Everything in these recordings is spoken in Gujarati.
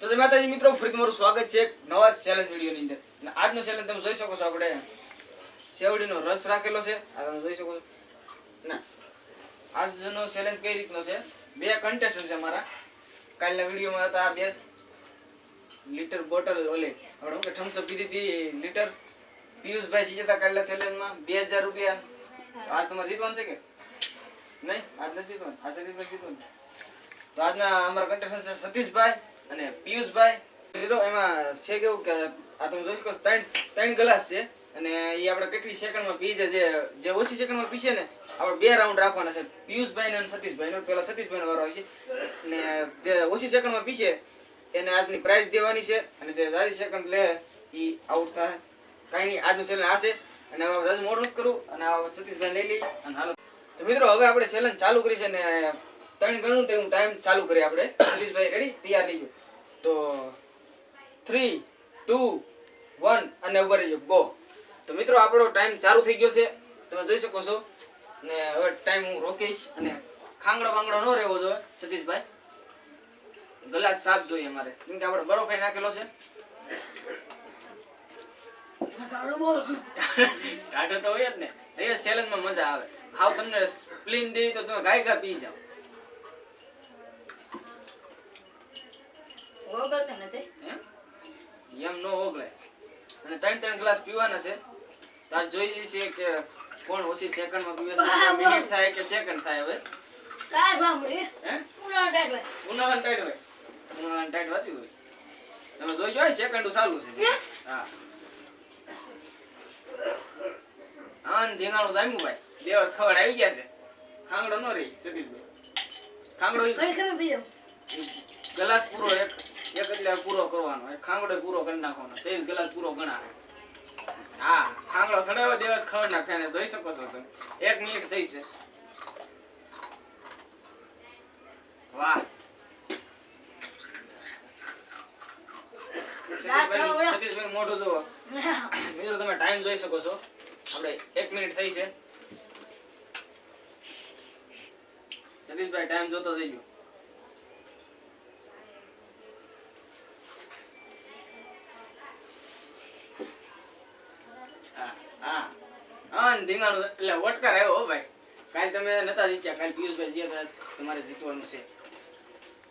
તો જય માતાજી મિત્રો ફરી તમારું સ્વાગત છે એક નવા ચેલેન્જ વિડીયોની અંદર. અને આજનો ચેલેન્જ તમે જોઈ શકો છો આપણે. શેવડીનો રસ રાખેલો છે. આ તમે જોઈ શકો છો. ના, આજનો ચેલેન્જ કઈ રીતનો છે? બે કન્ટેસ્ટન્ટ છે અમારા. કાલના વિડીયોમાં હતા આ બે. લીટર બોટલ ઓલે. આપણે શું કે થમ્સઅપ પીધી હતી લીટર? પિયુષભાઈ જીત્યા હતા કાલના ચેલેન્જમાં બે હજાર રૂપિયા. આજ તમારે જીતવાનું છે કે? નહીં, આજ નથી જીતવાનું. આ સતીશભાઈ જીતવાનું તો આજના અમારા કન્ટેસ્ટન્ટ છે સતીશભાઈ. અને પિયુષભાઈ મિત્રો એમાં છે કેવું કે આ તમે જોઈ શકો ત્રણ ત્રણ ગ્લાસ છે. અને એ આપણે કેટલી સેકન્ડમાં પી છે, જે જે ઓછી સેકન્ડમાં પીશે ને, આપણે બે રાઉન્ડ રાખવાના છે. પિયુષભાઈ અને સતીશભાઈ પહેલાં પેલા સતીશભાઈ નો વારો છે. અને જે ઓછી સેકન્ડમાં પીશે એને આજની પ્રાઇઝ દેવાની છે. અને જે સારી સેકન્ડ લે એ આઉટ થાય. કાંઈ નહીં, આજનું ચેલેન્જ આ અને હવે જાજુ મોડું કરું. અને આ સતીશભાઈ લઈ લઈ અને હાલો. તો મિત્રો, હવે આપણે ચેલેન્જ ચાલુ કરી છે ને, ત્રણ ગણું તેવું ટાઈમ ચાલુ કરીએ આપણે. સતીશભાઈ રેડી તૈયાર રહીજો તો થ્રી ટુ વન અને ઊભા રહીજો. ગો તો મિત્રો, આપણો ટાઈમ સારું થઈ ગયો છે. તમે જોઈ શકો છો. ને હવે ટાઈમ હું રોકીશ અને ખાંગડો બાંગડો ન રહેવો જોઈએ. સતીશભાઈ ગ્લાસ સાફ જોઈએ અમારે. કેમ કે આપણે બરોફાઈ નાખેલો છે. ટાટો તો હોય જ ને. રેસ ચેલેન્જમાં મજા આવે. હાવ તમને સ્પ્લીન દે તો તમે ગાય ગા પી જાઓ. હે? એમ નો ઓગળે અને ત્રણ ત્રણ ગ્લાસ પીવાના છે. તાર જોઈ જઈએ કે કોણ ઓછી સેકન્ડમાં પીવે છે. મિનિટ થાય કે સેકન્ડ થાય હવે? હે? ઉનાળાની ટાઈટ હોય. ઉનાળાની ટાઈટ વાતી હોય. તમે જોઈ જોઈ સેકન્ડ ચાલુ છે. હા? આન ધીંગાણું જામ્યું ભાઈ. બે વાર ખવડ આવી ગયા છે. ખાંગડો નો રહી સતીશભાઈ. ખાંગડો ગ્લાસ પૂરો એક એક એટલે પૂરો કરવાનો એક ખાંગડો પૂરો કરી નાખવાનો તે ગ્લાસ પૂરો ગણા હા ખાંગડો સડાયો દિવસ ખબર નાખે ને જોઈ શકો છો તમે. એક મિનિટ થઈ છે. વાહ. સતીશભાઈ મોઢું જુઓ. મિત્રો તમે ટાઈમ જોઈ શકો છો. આપણે એક મિનિટ થઈ છે. સતીશભાઈ ટાઈમ જોતો થઈ ગયો એટલે વટકાર આવ્યો ભાઈ. કાલ તમે નતા જીત્યા કાલ પિયુષભાઈ જીયા તમારે જીતવાનું છે.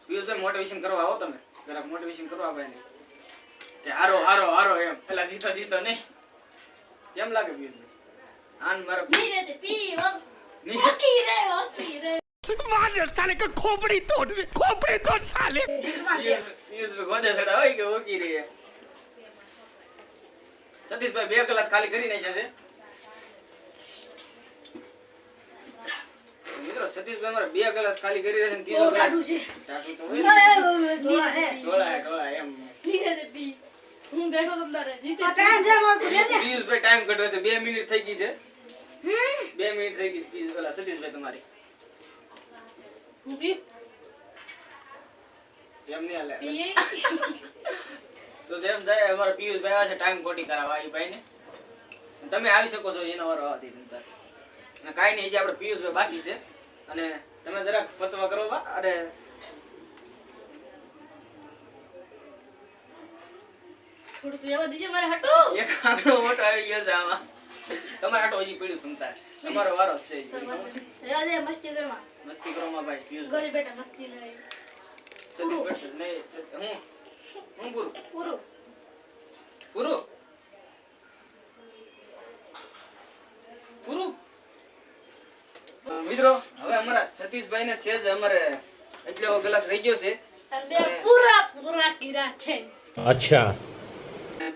પિયુષભાઈ મોટિવેશન કરવા આવો તમે. જરાક મોટિવેશન કરવા ભાઈ કે હારો હારો હારો એમ. પેલા જીતો જીતો નહીં. કેમ લાગે પિયુષભાઈ? આન મારો ધીરે તે પીવો રે હોકી રે. માને સાલે કે ખોપડી તોડ ખોપડી તોડ સાલે. પિયુષભાઈ ગોદે ચડાવાય કે હોકી રે? સતીશભાઈ બે કલાક ખાલી કરી નાખ્યા છે. મિત્રો સતીશભાઈ મારે બે કલાક ખાલી કરી રહ્યા છે ને ત્રીજો glass ટાટું તો હોય ને. ઢોળાય, ઢોળાય, એમ. પિયુષભાઈ ટાઈમ ઘટ્યો છે. બે મિનિટ થઈ ગઈ છે. બે મિનિટ થઈ ગઈ છે પિયુષ- પેલા સતીશભાઈ તમારી. એમ નહીં હાલે. તો જેમ જાય અમારા પિયુષભાઈ આવે છે ટાઈમ કોટી કરાવવા એ ભાઈને. તમે આવી શકો છો એનો વારો આવતી અને કાંઈ નહીં હજી આપણે પિયુષભાઈ બાકી છે. અને તમે જરાક પતવા કરો બા. અરે. એક આંકડો મોટો આવી ગયો છે આમાં. તમારે આટો હજી પીડ્યું તમ તમારો વારો જ છે. મસ્તી કરો માં ભાઈ પિયુષભાઈ. સતીશભાઈ નહીં હું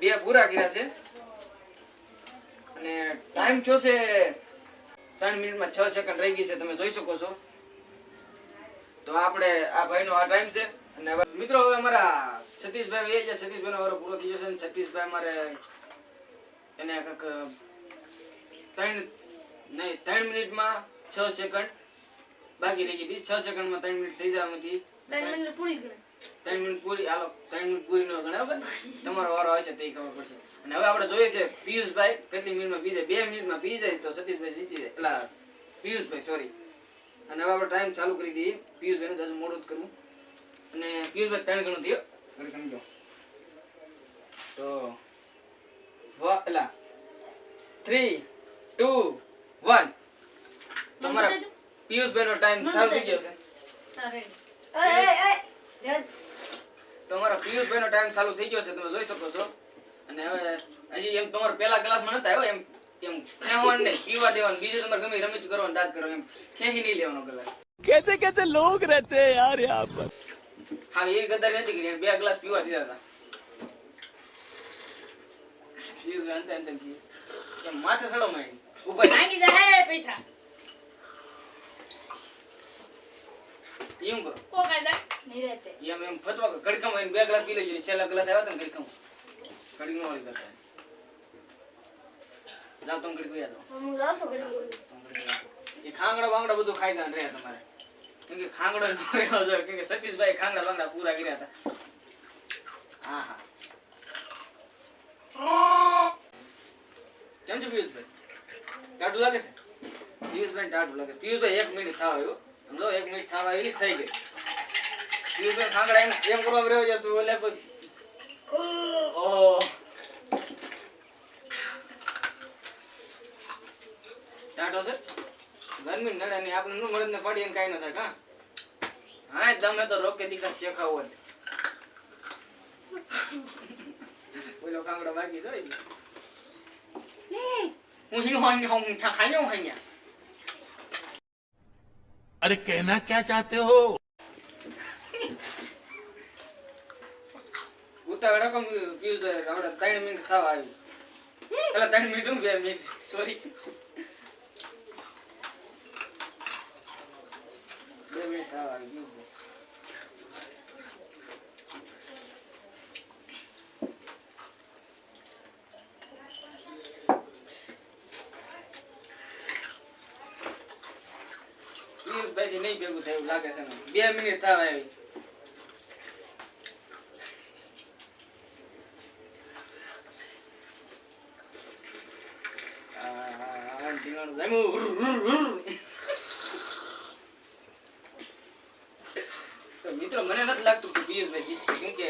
બે પૂરા પૂરા છે. અને ટાઈમ થયો છે ત્રણ મિનિટમાં છ સેકન્ડ રહી ગઈ છે તમે જોઈ શકો છો. તો આપણે આ ભાઈ નો આ ટાઈમ છે. અને મિત્રો હવે અમારા સતીશભાઈ એ છે સતીશભાઈનો વારો પૂરો થઈ જશે અને સતીશભાઈ અમારે એને કંઈક ત્રણ નહીં ત્રણ મિનિટમાં છ સેકન્ડ બાકી રહી ગઈ હતી. છ સેકન્ડમાં ત્રણ મિનિટ થઈ ત્રણ મિનિટ પૂરી ત્રણ મિનિટ પૂરી હાલો ત્રણ મિનિટ પૂરી નો ગણાય બરાબર તમારો વારો આવશે તે ખબર પડશે. અને હવે આપણે જોઈએ છે પિયુષભાઈ કેટલી મિનિટમાં પી જાય? બે મિનિટમાં પી જાય તો સતીશભાઈ જીતી જાય. એટલે પિયુષભાઈ સોરી અને હવે આપણે ટાઈમ ચાલુ કરી દઈએ. પિયુષભાઈને જાજુ મોડું જ કરવું અને પિયુષભાઈ ત્રણ ગણું થયો. ત્રણ તો થ્રી ટુ વન તમારા પિયુષભાઈ નો ટાઈમ ચાલુ થઈ ગયો છે. તમારા પિયુષભાઈ નો ટાઈમ ચાલુ થઈ ગયો છે તમે જોઈ શકો છો. અને હવે હજી એમ તમારો પહેલા ક્લાસમાં નતા આવ્યો એમ એમ ખેવાનું ને પીવા દેવાનું બીજું તમારે ગમે રમત કરવાનું દાદ કરો એમ ખેહી નહીં લેવાનો કલાક કેસે કેસે લોગ રહેતે યાર યહાં પર? હા એ ગદર નથી કરી બે ગ્લાસ પીવા દીધા હતા. પિયુષભાઈ અંતે અંતે માથે સડો માં ઊભા. માંગી જાય પૈસા. એમ કરો. ઓ કાયદા એમ એમ ફતવા ગડકામાં એને બે ગ્લાસ પી લેજો. છેલ્લા ગ્લાસ આવ્યા હતા ને ગડકામાં ઘડી નો વાળી કરતા લાવ તમે ઘડી પીયા દો એ ખાંગડા બાંગડા બધું ખાઈ જાન રહ્યા તમારે. કેમ ખાંગડો ન જોઈએ કેમ કે સતીશભાઈ ખાંગડા બાંગડા પૂરા કર્યા હતા. હા હા કેમ છો પિયુષભાઈ? ટાઢું લાગે છે? પિયુષભાઈ ટાઢું લાગે. પિયુષભાઈ એક મિનિટ થવા આવ્યો. સમજો એક મિનિટ થવા આવી થઈ ગઈ. પિયુષભાઈ ખાંગડા એમ એમ કરવા રહ્યો છે તું ઓલે પછી. ઓહો. ટાઢો છે? ગરમી નડે નહીં આપણે નું મળે ને પડી ને કાંઈ ન થાય કા હા તમે તો રોકે દીકરા શેખાવો જ ઓલો કાંગડો બાકી છે ઈ. હમ, હું હિનો હાંગ હાંગ થા ખાયો હાંગ્યા अरे कहना क्या चाहते हो ઉતાવળ રકમ પીવું તો આપણે ત્રણ મિનિટ થવા આવી પેલા ત્રણ મિનિટ હું બે મિનિટ સોરી પિયુષભાઈથી નહીં ભેગું થયું લાગે છે. બે મિનિટ થવા આવી ઢીંગાણું જામ્યું. હુર, હુર, હુર. તો મિત્રો મને નથી લાગતું કે પિયુષભાઈ જીતશે કેમ કે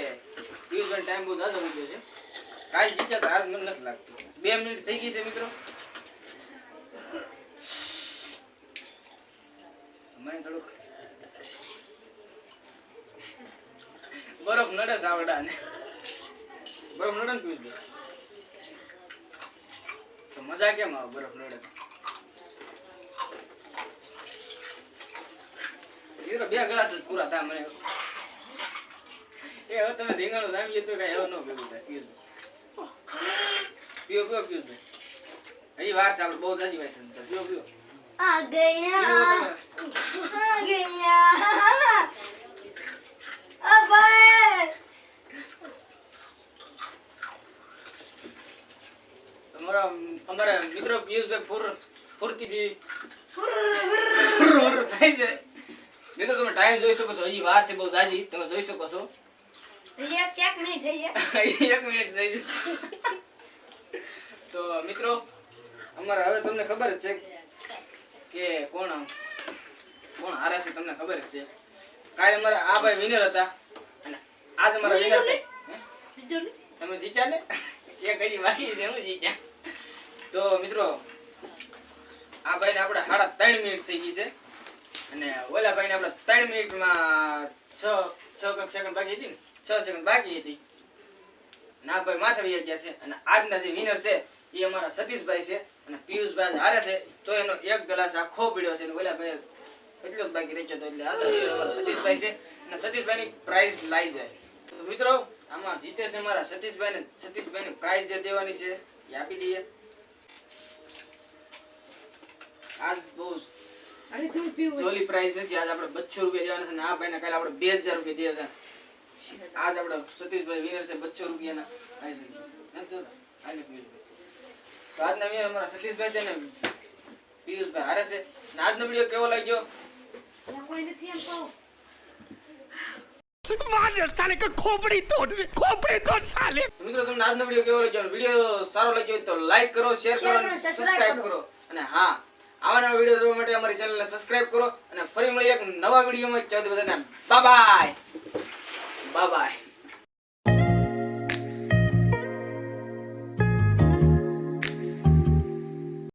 પિયુષભાઈ ટાઈમ બહુ ઝાઝો થઈ ગયો છે કાલ જીત્યા તો આજ મને નથી લાગતું બે મિનિટ થઈ ગઈ છે મિત્રો મને થોડુંક બરફ નડે છે ને બરફ નડે ને પિયુષભાઈ તો મજા કેમ આવે બરફ નડે તો? બે ગ્લાસ જ પૂરા થાય મને એ હવે તમે ધીંગાણું જામી તો કઈ એવો ન પીવું થાય પીઓ પીઓ પીવું ભાઈ હજી વાર ચાલુ બહુ જાજી વાત પીઓ પીઓ આ ગયા. આ ગયા. અબે અમારા અમારા મિત્રો પિયુષભાઈ ફૂર ફૂરતીજી ફૂર થાય છે. મિત્રો તમે ટાઈમ જોઈ શકો છો. હજી વાર છે બહુ જાજી તમે જોઈ શકો છો. એક મિનિટ થઈ જાય એક મિનિટ થઈ જાય તો મિત્રો અમારે હવે તમને ખબર છે કે કોણ કોણ હારે છે તમને ખબર છે. કાલે અમારા આ ભાઈ વિનર હતા અને આજ અમારા વિનર છે? તમે જીત્યા ને? એક હજી બાકી છે હું જીત્યા. તો મિત્રો આ ભાઈને આપણે સાડા ત્રણ મિનિટ થઈ ગઈ છે. અને ઓલા ભાઈને આપણે ત્રણ મિનિટમાં છ છ કંઈક સેકન્ડ બાકી હતી ને? છ સેકન્ડ બાકી હતી. ના ભાઈ માથે વહી ગયા છે. અને આજના જે વિનર છે એ અમારા સતીશભાઈ છે. અને પિયુષભાઈ હારે છે તો એનો એક ગ્લાસ આખો પીડ્યો છે. ઓલા ભાઈ એટલો જ બાકી રહી ગયો તો એટલે સતીશભાઈ છે. અને સતીશભાઈની પ્રાઇઝ લાઈ જાય. તો મિત્રો આમાં જીતે છે મારા સતીશભાઈ ને સતીશભાઈ ની પ્રાઇઝ જે દેવાની છે એ આપી દઈએ. આજ બહુ અરે તું પીવું જોલી પ્રાઇઝ નથી. આજ આપણે બસો રૂપિયા દેવાના છે ને આ ભાઈને કાલે આપણે બે હજાર રૂપિયા હતા. આજ આપણે સતીશભાઈ વિનર છે બસો રૂપિયાના. જઈએ. નથી જોતા? લે પિયુષભાઈ. તો આજના વીડિયો અમારા સતીશભાઈ છે ને પિયુષભાઈ હારે છે. ને આજનો વીડિયો કેવો લાગ્યો? માને સાલે કે ખોપડી વીડિયો સારો લાગ્યો તો લાઈક કરો શેર કરો સબસ્ક્રાઇબ કરો અને હા આવા વીડિયો જોવા માટે અમારી ચેનલને સબસ્ક્રાઇબ કરો અને ફરી મળી એક નવા વિડીયોમાં. ચૌદ બધાને બાય બાય બાય